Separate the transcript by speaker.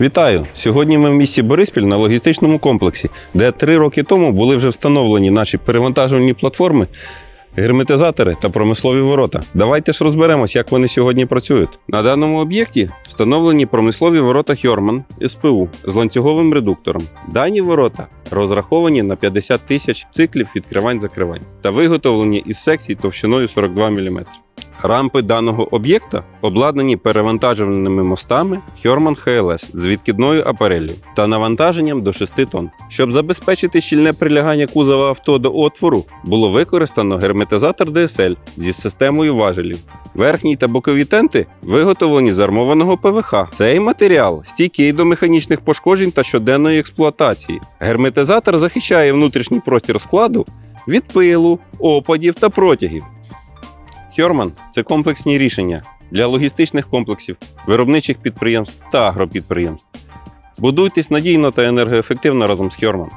Speaker 1: Вітаю! Сьогодні ми в місті Бориспіль на логістичному комплексі, де три роки тому були вже встановлені наші перевантажувальні платформи, герметизатори та промислові ворота. Давайте ж розберемось, як вони сьогодні працюють. На даному об'єкті встановлені промислові ворота Хьорман СПУ з ланцюговим редуктором. Дані ворота розраховані на 50 тисяч циклів відкривань-закривань та виготовлені із секцій товщиною 42 мм. Рампи даного об'єкта обладнані перевантажувальними мостами Хьорман ХЛС з відкидною апареллю та навантаженням до 6 тонн. Щоб забезпечити щільне прилягання кузова авто до отвору, було використано герметизатор DSL зі системою важелів. Верхні та бокові тенти виготовлені з армованого ПВХ. Цей матеріал стійкий до механічних пошкоджень та щоденної експлуатації. Герметизатор захищає внутрішній простір складу від пилу, опадів та протягів. Procurement – це комплексні рішення для логістичних комплексів, виробничих підприємств та агропідприємств. Будуйтесь надійно та енергоефективно разом з Хьорман.